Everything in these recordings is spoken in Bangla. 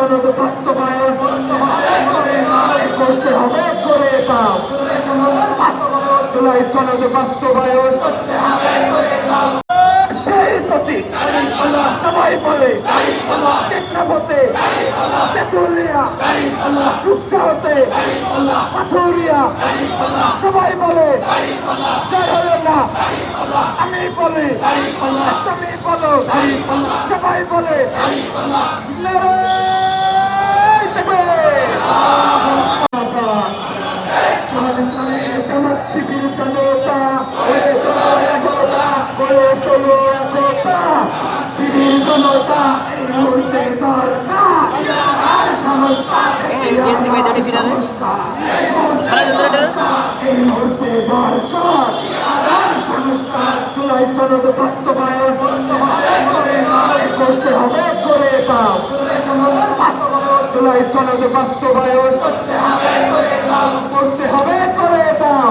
বাস্তবায়ন করতে সবাই বলে পাথুরিয়া। সবাই বলে না আমি বলি তুমি বলো সবাই বলে এই মুহূর্তে দরকার সংস্কার জুলাই সনদ বাস্তবায়ন করতে হবে, করে বাস্তবায়ন করতে হবে করে দাও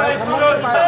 잘했습니다.